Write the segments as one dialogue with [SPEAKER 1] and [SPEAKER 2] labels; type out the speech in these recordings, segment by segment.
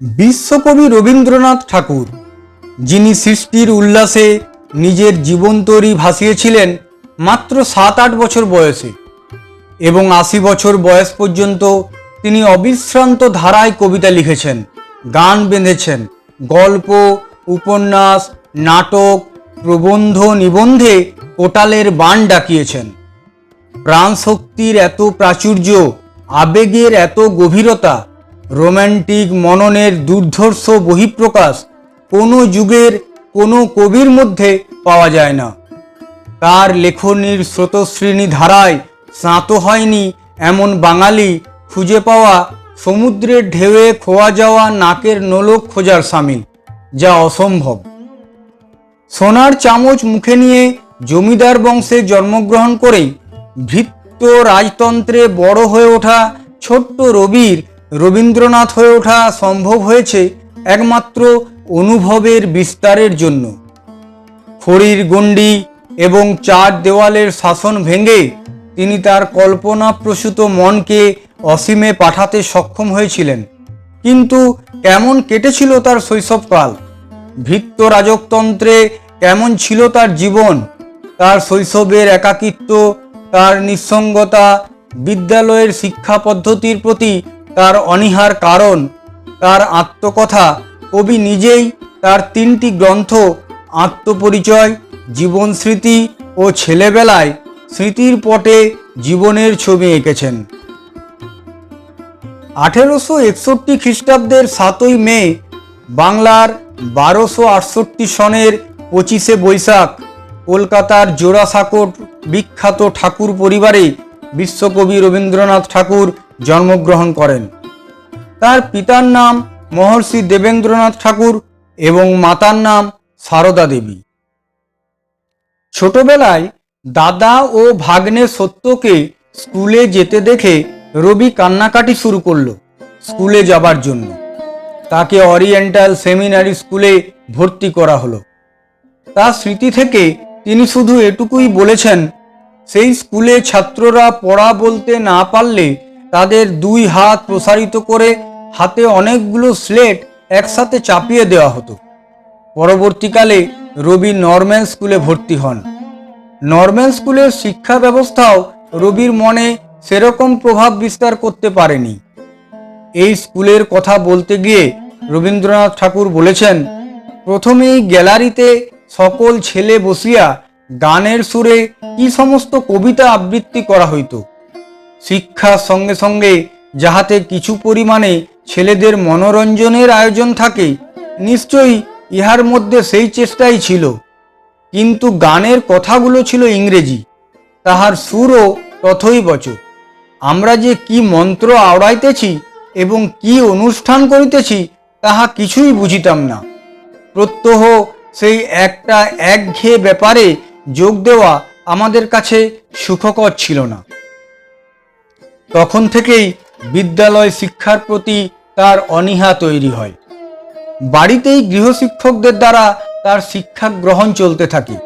[SPEAKER 1] বিশ্বকবি রবীন্দ্রনাথ ঠাকুর, যিনি সৃষ্টির উল্লাসে নিজের জীবন তরি ভাসিয়েছিলেন মাত্র সাত আট বছর বয়সে এবং আশি বছর বয়স পর্যন্ত তিনি অবিশ্রান্ত ধারায় কবিতা লিখেছেন, গান বেঁধেছেন, গল্প, উপন্যাস, নাটক, প্রবন্ধ নিবন্ধে কোটালের বান ডাকিয়েছেন। প্রাণশক্তির এত প্রাচুর্য, আবেগের এত গভীরতা রোম্যান্টিক মননের দুর্ধর্ষ বহিঃপ্রকাশ কোনো যুগের কোনো কবির মধ্যে পাওয়া যায় না। তার লেখনীর স্রোতশ্রেণী ধারায় স্নাত হয়নি এমন বাঙালি খুঁজে পাওয়া সমুদ্রের ঢেউয়ে খোয়া যাওয়া নাকের নোলক খোঁজার সামিল, যা অসম্ভব। সোনার চামচ মুখে নিয়ে জমিদার বংশে জন্মগ্রহণ করেই ভৃত্য রাজতন্ত্রে বড় হয়ে ওঠা ছোট্ট রবির রবীন্দ্রনাথ হয়ে ওঠা সম্ভব হয়েছে একমাত্র অনুভবের বিস্তারের জন্য। খড়ির গণ্ডি এবং চার দেওয়ালের শাসন ভেঙে তিনি তার কল্পনাপ্রসূত মনকে অসীমে পাঠাতে সক্ষম হয়েছিলেন। কিন্তু কেমন কেটেছিল তার শৈশবকাল? ভৃত্য রাজকতন্ত্রে কেমন ছিল তার জীবন? তার শৈশবের একাকিত্ব, তার নিঃসঙ্গতা, বিদ্যালয়ের শিক্ষা পদ্ধতির প্রতি তার অনীহার কারণ, তার আত্মকথা, কবি নিজেই তার তিনটি গ্রন্থ, আত্মপরিচয় জীবন স্মৃতি ও ছেলেবেলায় স্মৃতির পটে জীবনের ছবি এঁকেছেন। আঠেরোশো একষট্টি খ্রিস্টাব্দের সাতই মে, বাংলার বারোশো আটষট্টি সনের পঁচিশে বৈশাখ, কলকাতার জোড়াসাঁকোট বিখ্যাত ঠাকুর পরিবারে বিশ্বকবি রবীন্দ্রনাথ ঠাকুর জন্মগ্রহণ করেন। তার পিতার নাম মহর্ষি দেবেন্দ্রনাথ ঠাকুর এবং মাতার নাম সারদা দেবী। ছোটবেলায় দাদা ও ভাগ্নে সত্যকে স্কুলে যেতে দেখে রবি কান্নাকাটি শুরু করল স্কুলে যাবার জন্য। তাকে অরিয়েন্টাল সেমিনারি স্কুলে ভর্তি করা হলো। তার স্মৃতি থেকে তিনি শুধু এটুকুই বলেছেন, সেই স্কুলে ছাত্ররা পড়া বলতে না পারলে তাদের দুই হাত প্রসারিত করে হাতে অনেকগুলো স্লেট একসাথে চাপিয়ে দেওয়া হতো। পরবর্তীকালে রবি নর্ম্যান স্কুলে ভর্তি হন। নর্ম্যান স্কুলের শিক্ষা ব্যবস্থাও রবির মনে সেরকম প্রভাব বিস্তার করতে পারেনি। এই স্কুলের কথা বলতে গিয়ে রবীন্দ্রনাথ ঠাকুর বলেছেন, প্রথমেই গ্যালারিতে সকল ছেলে বসিয়া গানের সুরে কি সমস্ত কবিতা আবৃত্তি করা হইত। শিক্ষার সঙ্গে সঙ্গে যাহাতে কিছু পরিমাণে ছেলেদের মনোরঞ্জনের আয়োজন থাকে, নিশ্চয়ই ইহার মধ্যে সেই চেষ্টাই ছিল। কিন্তু গানের কথাগুলো ছিল ইংরেজি, তাহার সুরও তথই বচ আমরা যে কি মন্ত্র আওড়াইতেছি এবং কি অনুষ্ঠান করিতেছি, তাহা কিছুই বুঝিতাম না। প্রত্যহ সেই একটা একঘেয়ে ব্যাপারে যোগ দেওয়া আমাদের কাছে সুখকর ছিল না। তখন থেকেই বিদ্যালয় শিক্ষার প্রতি তার অনীহা তৈরি হয়। বাড়িতেই গৃহশিক্ষকদের দ্বারা তার শিক্ষা গ্রহণ চলতে থাকে।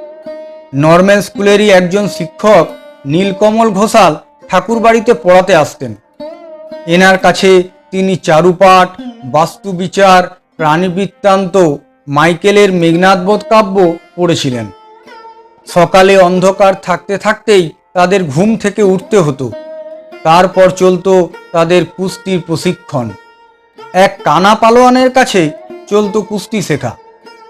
[SPEAKER 1] নর্ম্যাল স্কুলেরই একজন শিক্ষক নীলকমল ঘোষাল ঠাকুর বাড়িতে পড়াতে আসতেন। এনার কাছে তিনি চারুপাঠ, বাস্তুবিচার, প্রাণীবৃত্তান্ত, মাইকেলের মেঘনাথবোধ কাব্য পড়েছিলেন। সকালে অন্ধকার থাকতে থাকতেই তাদের ঘুম থেকে উঠতে হতো। তারপর চলতো তাদের কুস্তির প্রশিক্ষণ। এক কানা পালোয়ানের কাছে চলত কুস্তি শেখা।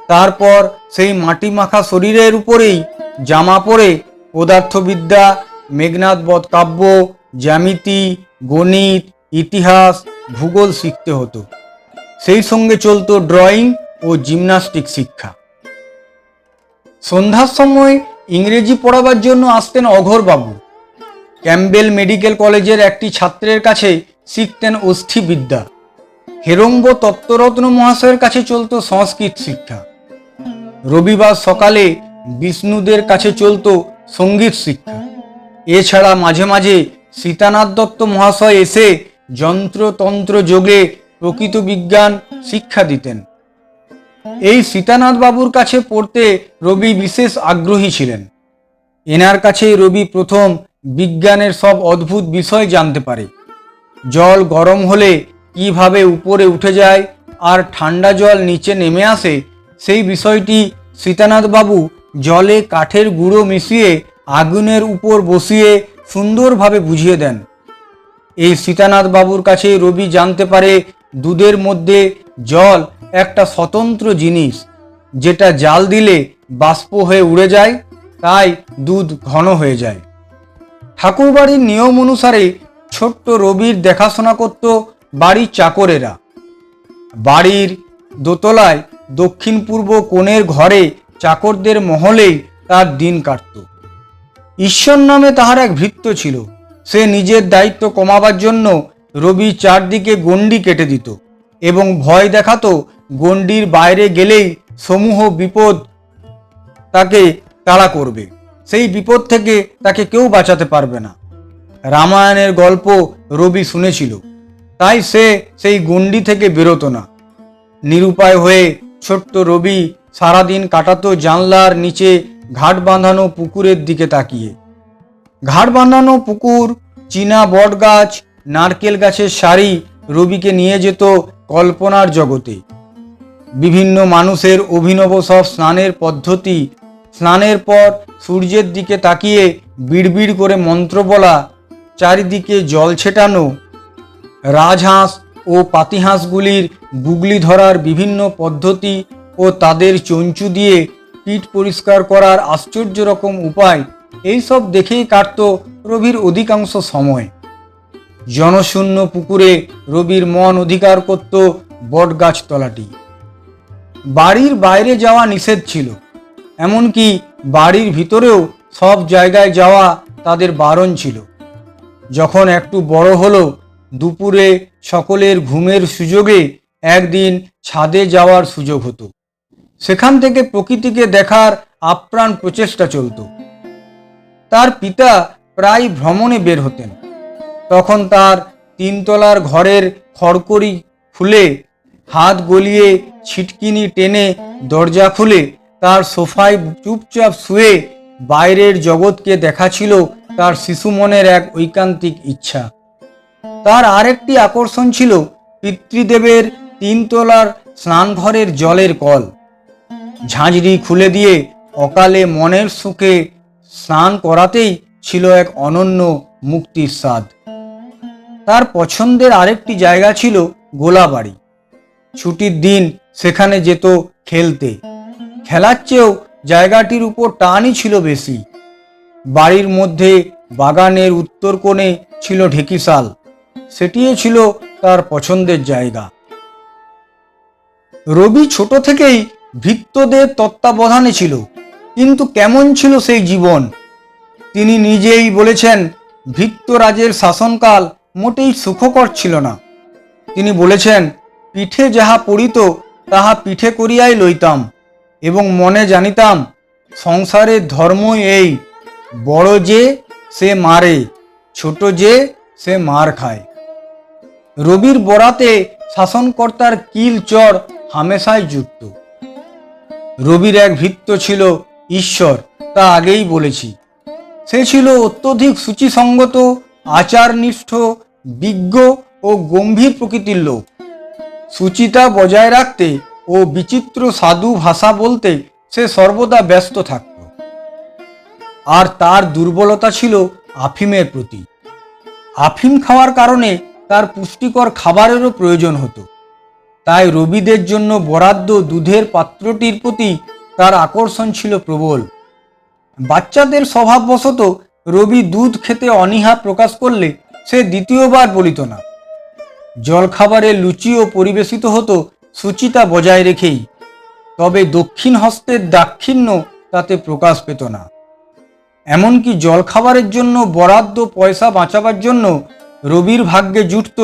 [SPEAKER 1] তারপর সেই মাটি মাখা শরীরের উপরেই জামা পরে পদার্থবিদ্যা মেঘনাথ বধ কাব্য জ্যামিতি, গণিত, ইতিহাস, ভূগোল শিখতে হতো। সেই সঙ্গে চলতো ড্রয়িং ও জিমনাস্টিক শিক্ষা। সন্ধ্যার সময় ইংরেজি পড়াবার জন্য আসতেন অঘোরবাবু। ক্যাম্বেল মেডিকেল কলেজের একটি ছাত্রের কাছে শিখতেন অস্থিবিদ্যা। হেরম্ব তত্ত্বরত্ন মহাশয়ের কাছে চলত সংস্কৃত শিক্ষা। রবিবার সকালে বিষ্ণুদের কাছে চলতো সংগীত শিক্ষা। এছাড়া মাঝে মাঝে সীতানাথ দত্ত মহাশয় এসে যন্ত্রতন্ত্র যোগে প্রকৃত বিজ্ঞান শিক্ষা দিতেন। এই সীতানাথ বাবুর কাছে পড়তে রবি বিশেষ আগ্রহী ছিলেন। এনার কাছে রবি প্রথম বিজ্ঞানের সব অদ্ভুত বিষয় জানতে পারে। জল গরম হলে কীভাবে উপরে উঠে যায় আর ঠান্ডা জল নিচে নেমে আসে, সেই বিষয়টি সীতানাথবাবু জলে কাঠের গুঁড়ো মিশিয়ে আগুনের উপর বসিয়ে সুন্দরভাবে বুঝিয়ে দেন। এই সীতানাথ বাবুর কাছে রবি জানতে পারে, দুধের মধ্যে জল একটা স্বতন্ত্র জিনিস, যেটা জাল দিলে বাষ্প হয়ে উড়ে যায়, তাই দুধ ঘন হয়ে যায়। ঠাকুরবাড়ির নিয়ম অনুসারে ছোট্ট রবির দেখাশোনা করত বাড়ির চাকরেরা। বাড়ির দোতলায় দক্ষিণ পূর্ব কোণের ঘরে চাকরদের মহলেই তার দিন কাটত। ঈশ্বর নামে তাহার এক ভৃত্য ছিল। সে নিজের দায়িত্ব কমাবার জন্য রবি চারদিকে গণ্ডি কেটে দিত এবং ভয় দেখাতো গণ্ডির বাইরে গেলেই সমূহ বিপদ তাকে তাড়া করবে। সেই বিপদ থেকে তাকে কেউ বাঁচাতে পারবে না। রামায়ণের গল্প রবি শুনেছিল, তাই সে সেই গণ্ডি থেকে বেরোতো না। নিরুপায় হয়ে ছোট্ট রবি সারাদিন কাটাতো জানলার নিচে ঘাট বাঁধানো পুকুরের দিকে তাকিয়ে। ঘাট বাঁধানো পুকুর, চীনা বট গাছ নারকেল গাছের সারি রবিকে নিয়ে যেত কল্পনার জগতে। বিভিন্ন মানুষের অভিনব সব স্নানের পদ্ধতি স্নানের পর সূর্যের দিকে তাকিয়ে বিড়বিড় করে মন্ত্র বলা, চারিদিকে জল ছেটানো, রাজহাঁস ও পাতিহাঁসগুলির গুগলি ধরার বিভিন্ন পদ্ধতি ও তাদের চঞ্চু দিয়ে পিঠ পরিষ্কার করার আশ্চর্য রকম উপায়, এইসব দেখেই কাটত রবির অধিকাংশ সময়। জনশূন্য পুকুরে রবির মন অধিকার করত বটগাছতলাটি। বাড়ির বাইরে যাওয়া নিষেধ ছিল। এমনকি বাড়ির ভিতরেও সব জায়গায় যাওয়া তাদের বারণ ছিল। যখন একটু বড় হলো, দুপুরে সকলের ঘুমের সুযোগে একদিন ছাদে যাওয়ার সুযোগ হতো। সেখান থেকে প্রকৃতিকে দেখার আপ্রাণ প্রচেষ্টা চলত। তার পিতা প্রায় ভ্রমণে বের হতেন। তখন তার তিনতলার ঘরের খড়কড়ি খুলে হাত গলিয়ে ছিটকিনি টেনে দরজা খুলে তার সোফায় চুপচাপ শুয়ে বাইরের জগৎকে দেখা ছিল তার শিশু মনের এক ঐকান্তিক ইচ্ছা। তার আরেকটি আকর্ষণ ছিল পিতৃদেবের তিনতলার স্নানঘরের জলের কল। ঝাঁঝরি খুলে দিয়ে অকালে মনের সুখে স্নান করাতেই ছিল এক অনন্য মুক্তির স্বাদ। তার পছন্দের আরেকটি জায়গা ছিল গোলাবাড়ি। ছুটির দিন সেখানে যেত খেলতে। খেলার চেয়েও জায়গাটির উপর টানই ছিল বেশি। বাড়ির মধ্যে বাগানের উত্তর কোণে ছিল ঢেকিশাল সেটিও ছিল তার পছন্দের জায়গা। রবি ছোট থেকেই ভৃত্যদের তত্ত্বাবধানে ছিল, কিন্তু কেমন ছিল সেই জীবন? তিনি নিজেই বলেছেন, ভৃত্যরাজের শাসনকাল মোটেই সুখকর ছিল না। তিনি বলেছেন, পিঠে যাহা পড়িত, তাহা পিঠে করিয়াই লইতাম। এবং মনে জানিতাম সংসারের ধর্মই এই, বড় যে সে মারে, ছোট যে সে মার খায়। রবির বরাতে শাসনকর্তার কিল চর হামেশাই যুক্ত। রবির এক ভিত্ত ছিল ঈশ্বর, তা আগেই বলেছি। সে ছিল অত্যধিক সূচিসঙ্গত, আচারনিষ্ঠ, বিজ্ঞ ও গম্ভীর প্রকৃতির লোক। সুচিতা বজায় রাখতে ও বিচিত্র সাধু ভাষা বলতে সে সর্বদা ব্যস্ত থাকত। আর তার দুর্বলতা ছিল আফিমের প্রতি। আফিম খাওয়ার কারণে তার পুষ্টিকর খাবারেরও প্রয়োজন হতো। তাই রবিদের জন্য বরাদ্দ দুধের পাত্রটির প্রতি তার আকর্ষণ ছিল প্রবল। বাচ্চাদের স্বভাববশত রবি দুধ খেতে অনীহা প্রকাশ করলে সে দ্বিতীয়বার বলিত না। জলখাবারে লুচিও পরিবেশিত হতো সুচিতা বজায় রেখেই, তবে দক্ষিণ হস্তের দাক্ষিণ্য তাতে প্রকাশ পেত না। এমনকি জলখাবারের জন্য বরাদ্দ পয়সা বাঁচাবার জন্য রবির ভাগ্যে জুটত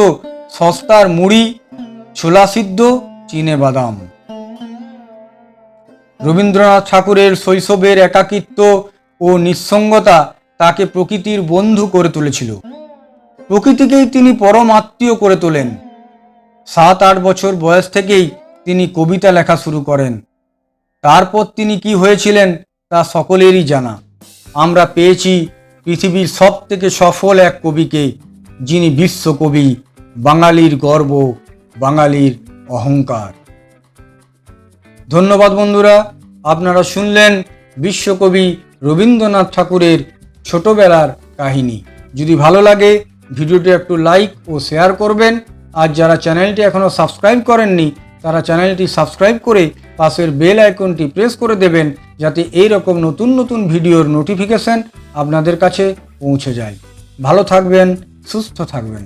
[SPEAKER 1] সস্তার মুড়ি, ছোলা সিদ্ধ, চিনে বাদাম। রবীন্দ্রনাথ ঠাকুরের শৈশবের একাকিত্ব ও নিঃসঙ্গতা তাকে প্রকৃতির বন্ধু করে তুলেছিল। প্রকৃতিকেই তিনি পরম আত্মীয় করে তোলেন। সাত আট বছর বয়স থেকেই তিনি কবিতা লেখা শুরু করেন। তারপর তিনি কি হয়েছিলেন তা সকলেরই জানা। আমরা পেয়েছি পৃথিবীর সব থেকে সফল এক কবিকে, যিনি বিশ্বকবি, বাঙালির গর্ব, বাঙালির অহংকার। ধন্যবাদ বন্ধুরা, আপনারা শুনলেন বিশ্বকবি রবীন্দ্রনাথ ঠাকুরের ছোটবেলার কাহিনী। যদি ভালো লাগে, ভিডিওটি একটু লাইক ও শেয়ার করবেন। আর যারা চ্যানেলটি এখনও সাবস্ক্রাইব করেননি, তারা চ্যানেলটি সাবস্ক্রাইব করে পাশের বেল আইকনটি প্রেস করে দেবেন যাতে এই রকম নতুন নতুন ভিডিওর নোটিফিকেশন আপনাদের কাছে পৌঁছে যায়। ভালো থাকবেন, সুস্থ থাকবেন।